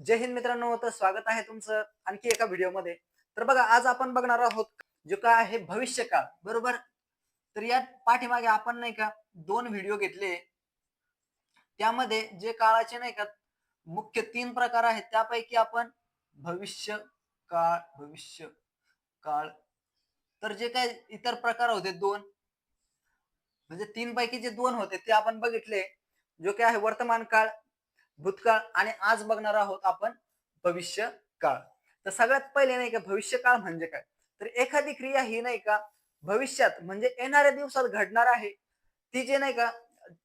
जय हिंद मित्रांनो तर स्वागत आहे तुमचं आणखी एका व्हिडिओमध्ये. तर बघा आज आपण बघणार आहोत जो काय आहे भविष्यकाळ. बरोबर? तर या पाठीमागे आपण नाही का दोन व्हिडिओ घेतले. त्यामध्ये जे काळाचे नाही का मुख्य तीन प्रकार आहेत. त्यापैकी आपण भविष्य काळ भविष्य काळ तर जे काय इतर प्रकार होते दोन. म्हणजे तीन पैकी जे दोन होते ते आपण बघितले. जो काय आहे वर्तमान काळ भूतकाळ आणि आज बघणार आहोत आपण भविष्य काळ. तर सगळ्यात पहिले नाही का भविष्य काळ म्हणजे काय? तर एखादी क्रिया ही नाही का भविष्यात म्हणजे येणाऱ्या दिवसात घडणार आहे. ती जे नाही का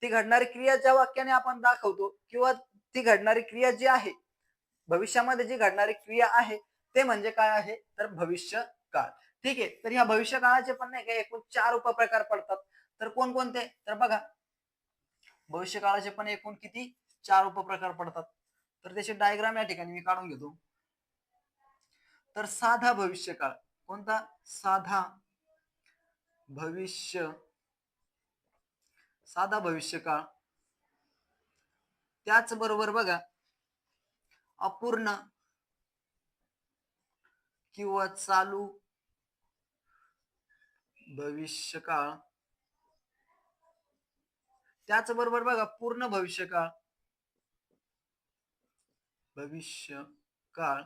ती घडणारी क्रिया ज्या वाक्याने आपण दाखवतो किंवा ती घडणारी क्रिया जी आहे भविष्यामध्ये जी घडणारी क्रिया आहे ते म्हणजे काय आहे? तर भविष्य काळ. ठीक आहे तर ह्या भविष्य काळाचे पण नाही का एकूण चार उपप्रकार पडतात. तर कोणकोणते? तर बघा भविष्य काळाचे पण एकूण किती? चार उपप्रकार पडतात. तर त्याचे डायग्राम या ठिकाणी मी काढून घेतो. तर साधा भविष्य काळ कोणता? साधा भविष्य. साधा भविष्य काळ त्याचबरोबर बघा अपूर्ण किंवा चालू भविष्य काळ त्याचबरोबर बघा पूर्ण भविष्य काळ भविष्य काळ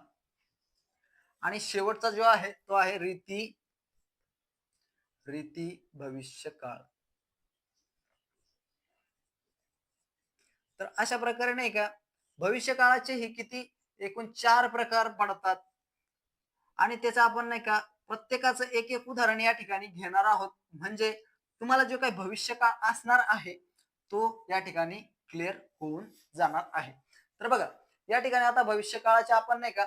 आणि शेवटचा जो आहे तो आहे रीती रीती भविष्य काळ तर अशा प्रकारे नाही का भविष्य काळाचे हे किती एकूण चार प्रकार पडतात. आणि त्याचा आपण नाही का प्रत्येकाचं एक एक उदाहरण या ठिकाणी घेणार आहोत. म्हणजे तुम्हाला जो काही भविष्य काळ असणार आहे तो या ठिकाणी क्लिअर होऊन जाणार आहे. तर बघा या ठिकाणी आता भविष्य काळाचे आपण नाही का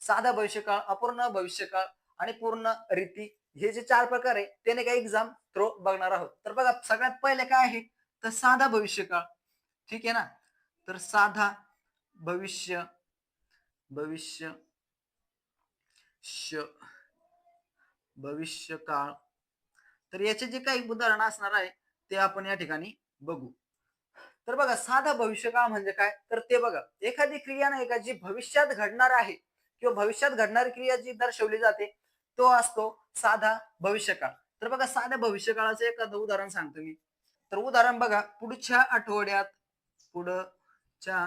साधा भविष्यकाळ अपूर्ण भविष्यकाळ आणि पूर्ण रीती हे जे चार प्रकार आहे ते नाही का एक्झाम थ्रो बघणार आहोत. तर बघा सगळ्यात पहिले काय आहे? तर साधा भविष्यकाळ. ठीक आहे ना? तर साधा भविष्य भविष्य श भविष्यकाळ. तर याचे जे काही उदाहरण असणार आहे ते आपण या ठिकाणी बघू. तर बघा साधा भविष्यकाळ म्हणजे काय? तर ते बघा एखादी क्रिया नाही का जी भविष्यात घडणार आहे किंवा भविष्यात घडणारी क्रिया जी दर्शवली जाते तो असतो साधा भविष्यकाळ. तर बघा साध्या भविष्यकाळाचं एखादं उदाहरण सांगतो मी. तर उदाहरण बघा पुढच्या आठवड्यात पुढच्या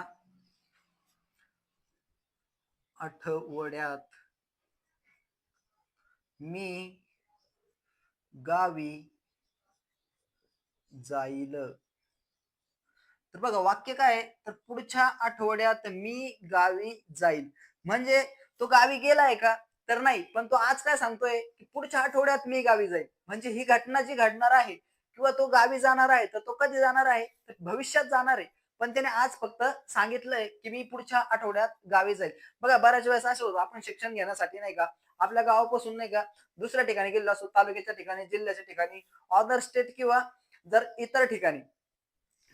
आठवड्यात मी गावी जाईल. तर बघा वाक्य काय तर पुढच्या आठवड्यात मी गावी जाईल. म्हणजे तो गावी गेलाय का? तर नाही. पण तो आज काय सांगतोय? की पुढच्या आठवड्यात मी गावी जाईल. म्हणजे ही घटना जी घडणार आहे किंवा तो गावी जाणार आहे तर तो कधी जाणार आहे? तर भविष्यात जाणार आहे. पण त्याने आज फक्त सांगितलंय की मी पुढच्या आठवड्यात गावी जाईल. बघा बऱ्याच वेळेस असं होतो आपण शिक्षण घेण्यासाठी नाही का आपल्या गावापासून नाही का दुसऱ्या ठिकाणी गेलेलो असतो तालुक्याच्या ठिकाणी जिल्ह्याच्या ठिकाणी अदर स्टेट किंवा जर इतर ठिकाणी.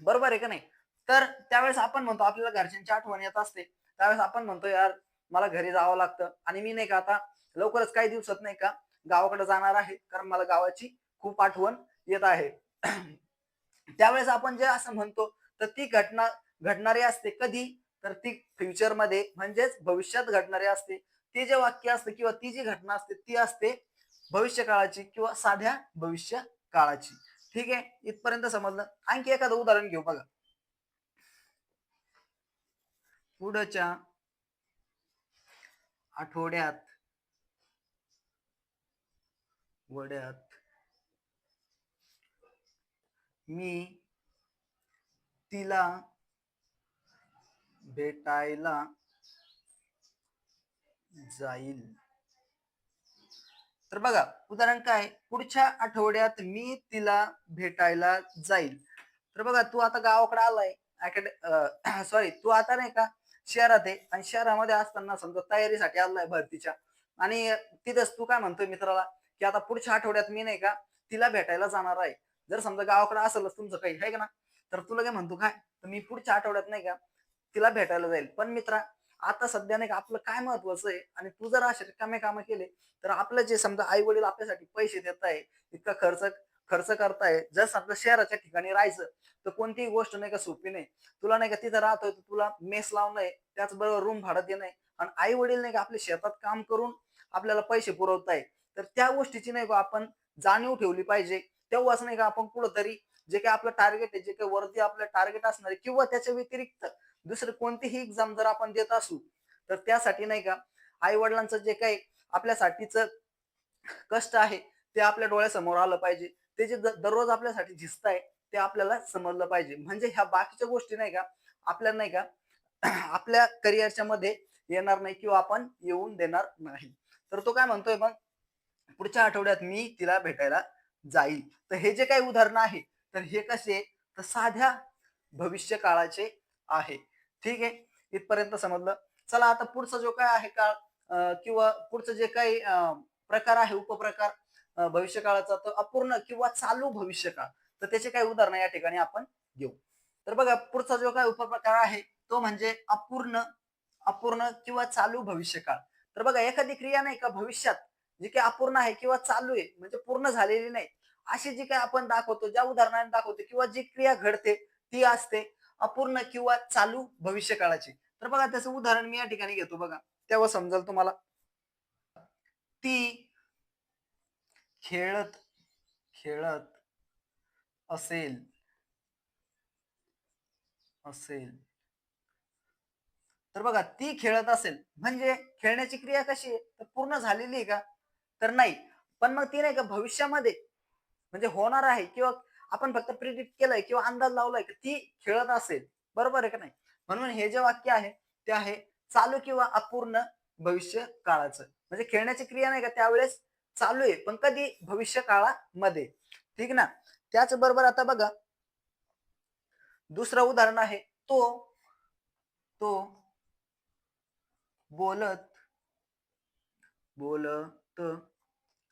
बरोबर आहे का नाही? तर त्यावेळेस आपण म्हणतो आपल्याला घरच्यांची आठवण येत असते. त्यावेळेस आपण म्हणतो यार मला घरी जावं लागतं. आणि मी नाही का आता लवकरच काही दिवसात नाही का गावाकडे जाणार आहे. कारण मला गावाची खूप आठवण येत आहे. त्यावेळेस आपण जे असं म्हणतो तर ती घटना घडणारी असते कधी? तर ती फ्युचरमध्ये म्हणजेच भविष्यात घडणारी असते. ते जे वाक्य असते किंवा ती जी घटना असते ती असते भविष्य काळाची किंवा साध्या भविष्य काळाची ठीक आहे? इथपर्यंत समजलं. आणखी एखादं उदाहरण घेऊ बघा. पुढच्या आठवड्यात वड्यात मी तिला भेटायला जाईल. तर बघा उदाहरण काय? पुढच्या आठवड्यात मी तिला भेटायला जाईल. तर बघा तू आता गावाकडे आलाय. सॉरी तू आता नाही का? शहरात आहे आणि शहरामध्ये असताना समजा तयारीसाठी आलाय भरतीच्या. आणि तिथंच तू काय म्हणतोय मित्राला? की आता पुढच्या आठवड्यात मी नाही का तिला भेटायला जाणार आहे. जर समजा गावाकडे असेलच तुमचं काही आहे का ना? तर तुला काय म्हणतो काय? तर मी पुढच्या आठवड्यात नाही का तिला भेटायला जाईल. पण मित्रा आता सध्या नाही का आपलं काय महत्वाचं आहे? आणि तू जर असे रिकामे कामं केले तर आपलं जे समजा आई वडील आपल्यासाठी पैसे देत आहे इतका खर्च खर्च करताय जर समजा शहराच्या ठिकाणी राहायचं तर कोणतीही गोष्ट नाही का सोपी नाही. तुला नाही का तिथं राहतोय तर तुला मेस लावणं आहे त्याचबरोबर रूम भाडं देणं आहे. आणि आई वडील नाही का आपल्या शेतात काम करून आपल्याला पैसे पुरवताय तर त्या गोष्टीची नाही का आपण जाणीव ठेवली पाहिजे. तेव्हाच नाही का आपण कुठंतरी जे काही आपलं टार्गेट आहे जे काही वरती आपलं टार्गेट असणार आहे किंवा त्याच्या व्यतिरिक्त दुसरं कोणतीही एक्झाम जर आपण देत असू तर त्यासाठी नाही का आई वडिलांचं जे काही आपल्यासाठीच कष्ट आहे ते आपल्या डोळ्यासमोर आलं पाहिजे. ते जे दररोज आपल्यासाठी झिजताय ते आपल्याला समजलं पाहिजे. म्हणजे ह्या बाकीच्या गोष्टी नाही का आपल्याला नाही का आपल्या करिअरच्या मध्ये येणार नाही किंवा आपण येऊन देणार नाही. तर तो काय म्हणतोय मग पुढच्या आठवड्यात मी तिला भेटायला जाईल. तर हे जे काही उदाहरण आहे तर हे कसे तर साध्या भविष्य काळाचे आहे. ठीक आहे? इथपर्यंत समजलं. चला आता पुढचा जो काय आहे काळ किंवा पुढचं जे काही प्रकार आहे उपप्रकार भविष्यकाळाचा भविष्य काळाचा तर अपूर्ण किंवा चालू भविष्य काळ तर त्याचे काही उदाहरणं या ठिकाणी आपण घेऊ. तर बघा पुढचा जो काय उपप्रकार आहे तो म्हणजे अपूर्ण अपूर्ण किंवा चालू भविष्य काळ तर बघा एखादी क्रिया नाही का भविष्यात जी काही अपूर्ण आहे किंवा चालू आहे म्हणजे पूर्ण झालेली नाही अशी जी काही आपण दाखवतो ज्या उदाहरणाने दाखवतो किंवा जी क्रिया घडते ती असते अपूर्ण किंवा चालू भविष्य काळाची तर बघा त्याचं उदाहरण मी या ठिकाणी घेतो बघा. तेव्हा समजाल तुम्हाला. ती खेळत खेळत असेल असेल. तर बघा ती खेळत असेल. म्हणजे खेळण्याची क्रिया कशी आहे? तर पूर्ण झालेली आहे का? तर नाही. पण मग ती नाही का भविष्यामध्ये म्हणजे होणार आहे किंवा आपण फक्त प्रिडिक्ट केलंय किंवा अंदाज लावलाय की ती खेळत असेल. बरोबर आहे का नाही? म्हणून हे जे वाक्य आहे ते आहे चालू किंवा अपूर्ण भविष्य काळाचं. म्हणजे खेळण्याची क्रिया नाही का त्यावेळेस चालू आहे पण कधी? भविष्य काळामध्ये. ठीक ना? त्याचबरोबर आता बघा दुसरं उदाहरण आहे तो तो बोलत बोलत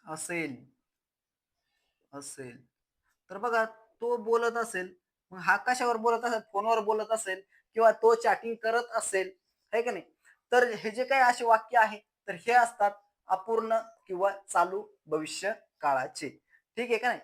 असेल असेल. तर बघा तो बोलत असेल मग हा कशावर बोलत असेल? फोनवर बोलत असेल किंवा तो चॅटिंग करत असेल है का नाही? तर हे जे काही असे वाक्य आहे तर हे असतात अपूर्ण किंवा चालू भविष्य काळाचे. ठीक आहे का नाही?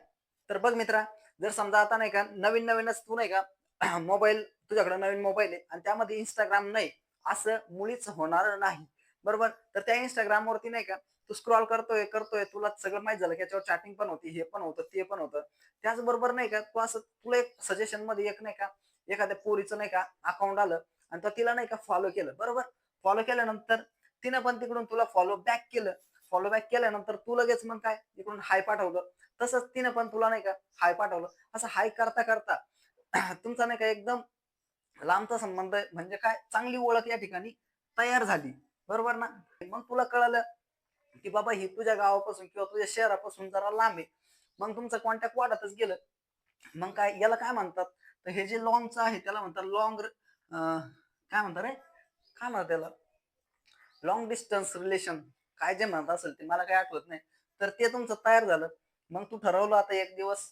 तर बघ मित्रा जर समजा आता नाही का नवीन नवीनच तू नाही का मोबाईल तुझ्याकडे नवीन मोबाईल आहे आणि त्यामध्ये इंस्टाग्राम नाही असं मुळीच होणार नाही. बरोबर? तर त्या इंस्टाग्राम वरती नाही का तू स्क्रॉल करतोय करतोय तुला सगळं माहीत झालं की याच्यावर चॅटिंग पण होती हे पण होतं ते पण होतं. त्याचबरोबर नाही का तू असं तुला एक सजेशनमध्ये एक नाही का एखाद्या पोरीचं नाही का अकाउंट आलं आणि तर तिला नाही का फॉलो केलं बरोबर? फॉलो केल्यानंतर तिनं पण तिकडून तुला फॉलो बॅक केलं. फॉलो बॅक केल्यानंतर तू लगेच मग काय इकडून हाय पाठवलं. तसंच तिनं पण तुला नाही का हाय पाठवलं. असं हाय करता करता तुमचा नाही का एकदम लांबचा संबंध आहे, म्हणजे काय चांगली ओळख या ठिकाणी तयार झाली. बरोबर ना? मग तुला कळालं की बाबा ही तुझ्या गावापासून किंवा तुझ्या शहरापासून जरा लांब आहे. मग तुमचं कॉन्टॅक्ट वाढतच गेलं. मग काय याला काय म्हणतात? तर हे जे लॉंगचं आहे त्याला म्हणतात लॉंग काय म्हणतात रे? काय म्हणतात त्याला? लॉंग डिस्टन्स रिलेशन काय जे म्हणत असेल ते मला काय आठवत नाही. तर ते तुमचं तयार झालं. मग तू ठरवलं आता एक दिवस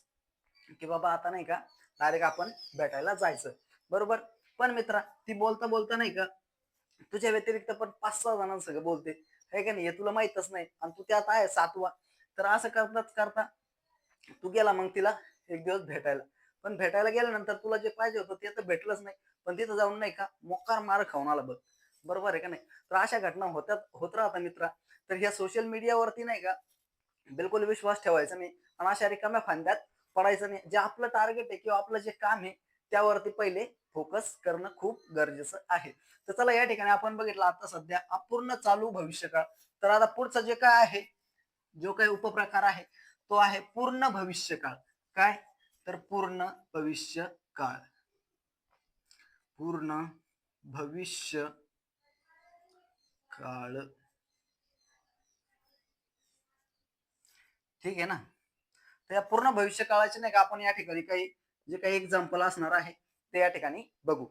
की बाबा आता नाही का डायरेक्ट आपण भेटायला जायचं. बरोबर? पण मित्रा ती बोलता बोलता नाही का तुझ्या व्यतिरिक्त पण पाच सहा जणांसंग बोलते. आहे का नाही? हे तुला माहितच नाही. आणि तू त्यात आहे सातवा. तर असं करताच करता तू गेला मग तिला एक दिवस भेटायला. पण भेटायला गेल्यानंतर तुला जे पाहिजे होतं ते तर भेटलंच नाही. पण तिथं जाऊन नाही का मोकार मार खाऊन आला बघ. बरोबर आहे का नाही? तर अशा घटना होत्यात होत राहतात मित्रा. तर ह्या सोशल मीडियावरती नाही का बिलकुल विश्वास ठेवायचा नाही. आणि अशा रिकाम्या फांद्यात पडायचं नाही. जे आपलं टार्गेट आहे किंवा आपलं जे काम आहे त्यावरती पहिले फोकस करणं खूप गरजेचं आहे. तर चला या ठिकाणी आपण बघितलं आता सध्या अपूर्ण चालू भविष्यकाळ. तर आता पुढचं जे काय आहे जो काही उपप्रकार आहे तो आहे पूर्ण भविष्यकाळ. काय? तर पूर्ण भविष्य काळ पूर्ण भविष्य काळ ठीक आहे ना? तर या पूर्ण भविष्य काळाचे नाही का आपण या ठिकाणी काही जे काही एक्झाम्पल असणार आहे ते या ठिकाणी बघू.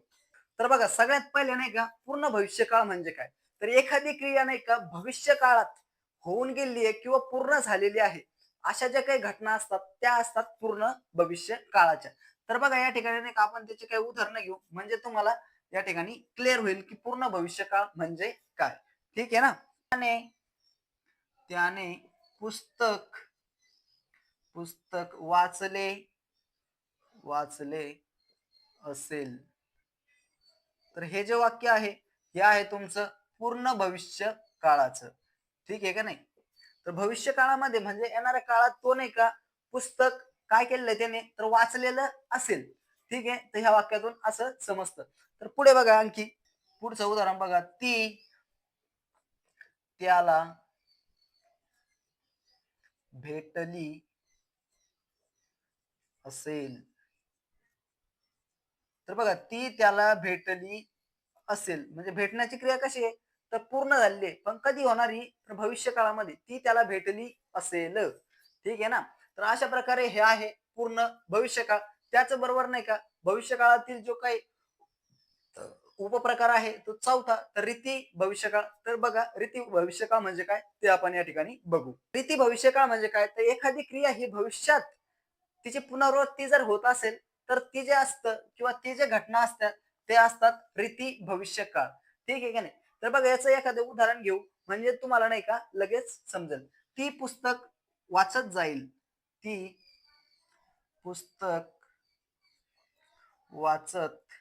तर बघा सगळ्यात पहिले नाही का पूर्ण भविष्य काळ म्हणजे काय? तर एखादी क्रिया नाही का भविष्य काळात होऊन गेली आहे किंवा पूर्ण झालेली आहे अशा ज्या काही घटना असतात त्या असतात पूर्ण भविष्य काळाच्या तर बघा या ठिकाणी नाही का आपण त्याची काही उदाहरणं घेऊ. म्हणजे तुम्हाला या ठिकाणी क्लिअर होईल की पूर्ण भविष्य काळ म्हणजे काय. ठीक आहे ना? त्याने त्याने पुस्तक पुस्तक वाचले वाचले. असेल. तर हे जे वाक्य आहे हे आहे तुमचं पूर्ण भविष्य काळाचं. ठीक आहे का नाही? तर भविष्य काळामध्ये म्हणजे येणाऱ्या काळात तो नाही का पुस्तक काय केलेलं त्याने? तर वाचलेलं असेल. ठीक आहे? तर ह्या वाक्यातून असं समजतं. तर पुढे बघा आणखी. पुढचं उदाहरण बघा. ती त्याला भेटली असेल. तर बघा ती त्याला भेटली असेल. म्हणजे भेटण्याची क्रिया कशी आहे? तर पूर्ण झालेली आहे. पण कधी होणारी? तर भविष्य काळामध्ये ती त्याला भेटली असेल. ठीक आहे ना? तर अशा प्रकारे हे आहे पूर्ण भविष्य काळ त्याच बरोबर नाही का? भविष्य काळातील जो काही उपप्रकार आहे तो चौथा. तर रीती भविष्यकाळ. तर बघा रीती भविष्यकाळ म्हणजे काय? ते आपण या ठिकाणी बघू. रीती भविष्यकाळ म्हणजे काय? तर एखादी क्रिया ही भविष्यात तिची पुनरावृत्ती जर होत असेल तर ती जे असतं किंवा ती जे घटना असतात ते असतात रीती भविष्यकाळ. ठीक आहे का नाही? तर बघा याचं एखादं उदाहरण घेऊ. म्हणजे तुम्हाला नाही का लगेच समजेल. ती पुस्तक वाचत जाईल. ती पुस्तक वाचत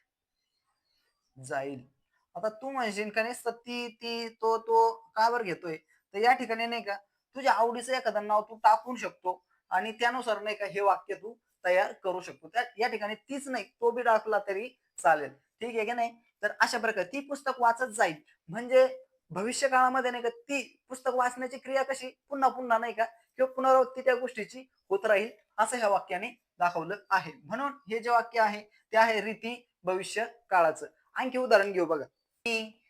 जाईल. आता तू म्हणशील का नाही ती ती तो तो का बर घेतोय? तर या ठिकाणी नाही का तुझ्या आवडीचं एखादं नाव तू टाकू शकतो. आणि त्यानुसार नाही का हे वाक्य तू तयार करू शकतो. त्या या ठिकाणी तीच नाही तो बी टाकला तरी चालेल. ठीक आहे की नाही? तर अशा प्रकारे ती पुस्तक वाचत जाईल. म्हणजे भविष्य काळामध्ये नाही का ती पुस्तक वाचण्याची क्रिया कशी? पुन्हा पुन्हा नाही का किंवा पुनरावृत्ती त्या गोष्टीची होत राहील असं ह्या वाक्याने दाखवलं आहे. म्हणून हे जे वाक्य आहे ते आहे रीती भविष्य काळाचं आणखी उदाहरण घेऊ बघा. मी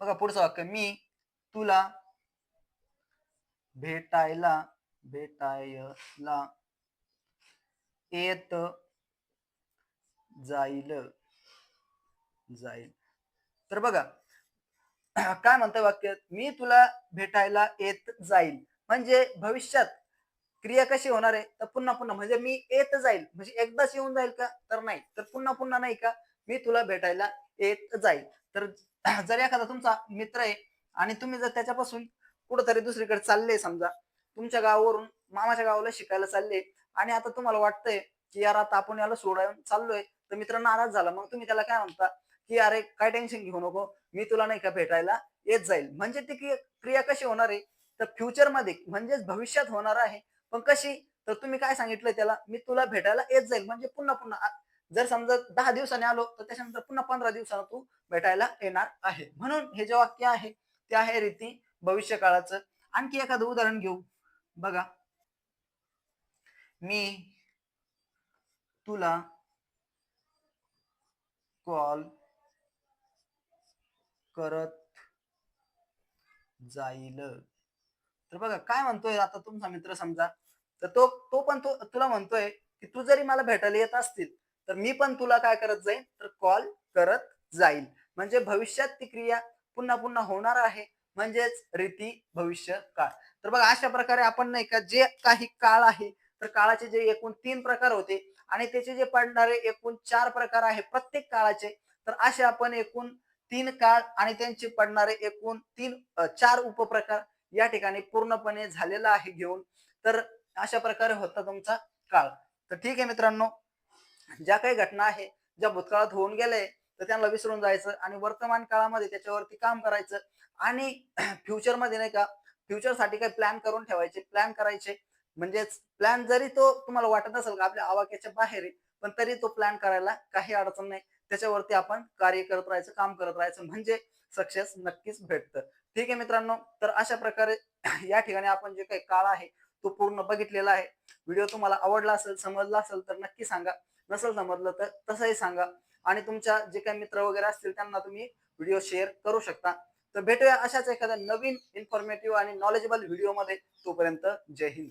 बघा पुढचं वाक्य. मी तुला भेटायला भेटायला येत जाईल. जाईल. तर बघा काय म्हणतं वाक्य? मी तुला भेटायला येत जाईल. म्हणजे भविष्यात क्रिया कशी होणार आहे? तर पुन्हा पुन्हा म्हणजे मी येत जाईल. म्हणजे एकदाच येऊन जाईल का? तर नाही. तर पुन्हा पुन्हा नाही का? मी तुला भेटायला येत जाईल. तर जर एखादा तुमचा मित्र आहे आणि तुम्ही जर त्याच्यापासून कुठंतरी दुसरीकडे चालले समजा तुमच्या गावावरून मामाच्या गावाला शिकायला चालले आणि आता तुम्हाला वाटतंय की यार आता आपण याला सोडायला चाललोय तर मित्र नाराज झाला. मग तुम्ही त्याला काय म्हणता? की अरे काय टेन्शन घेऊ नको मी तुला नाही का भेटायला येत जाईल. म्हणजे ती क्रिया कशी होणार आहे? तर फ्युचरमध्ये म्हणजेच भविष्यात होणार आहे. पण कशी? तर तुम्ही काय सांगितलं त्याला? मी तुला भेटायला येत जाईल. म्हणजे पुन्हा पुन्हा जर समजा दहा दिवसांनी आलो तर त्याच्यानंतर पुन्हा पंधरा दिवसानं तू भेटायला येणार आहे. म्हणून हे जे वाक्य आहे ते आहे रीती भविष्य काळाचं आणखी एखादं उदाहरण घेऊ. बघा. मी तुला कॉल करत जाईल. तर बघा काय म्हणतोय आता तुमचा मित्र समजा? तर तो तो पण तो तुला म्हणतोय की तू जरी मला भेटायला येत असतील तर मी पण तुला काय करत जाईल तर कॉल करत जाईल. म्हणजे भविष्यात ती क्रिया पुन्हा पुन्हा होणार आहे. म्हणजेच रीती भविष्य काळ तर बघा अशा प्रकारे आपण नाही का जे काही काळ आहे तर काळाचे जे एकूण तीन प्रकार होते आणि त्याचे जे पडणारे एकूण चार प्रकार आहे प्रत्येक काळाचे तर असे आपण एकूण तीन काळ आणि त्यांचे पडणारे एकूण तीन चार उपप्रकार या ठिकाणी पूर्णपणे झालेला आहे घेऊन. तर अशा प्रकारे होता तुमचा काळ. तर ठीक आहे मित्रांनो ज्या काही घटना आहे ज्या भूतकाळात होऊन गेले तर त्यांना विसरून जायचं आणि वर्तमान काळामध्ये त्याच्यावरती काम करायचं आणि फ्युचरमध्ये नाही का फ्युचरसाठी काही प्लॅन करून ठेवायचे प्लॅन करायचे. म्हणजेच प्लॅन जरी तो तुम्हाला वाटत असेल का आपल्या आवाक्याच्या बाहेर आहे पण तरी तो प्लॅन करायला काही अडचण नाही. त्याच्यावरती आपण कार्य करत राहायचं काम करत राहायचं म्हणजे सक्सेस नक्कीच भेटतं. ठीक आहे मित्रांनो तर अशा प्रकारे या ठिकाणी आपण जे काही काळ आहे तो पूर्ण बघितलेला आहे. व्हिडिओ तुम्हाला आवडला असेल समजला असेल तर नक्की सांगा. नसेल समजलं तर तसंही सांगा. आणि तुमच्या जे काही मित्र वगैरे असतील त्यांना तुम्ही व्हिडिओ शेअर करू शकता. तर भेटूया अशाच एखाद्या नवीन इन्फॉर्मेटिव्ह आणि नॉलेजेबल व्हिडिओमध्ये तोपर्यंत जय हिंद.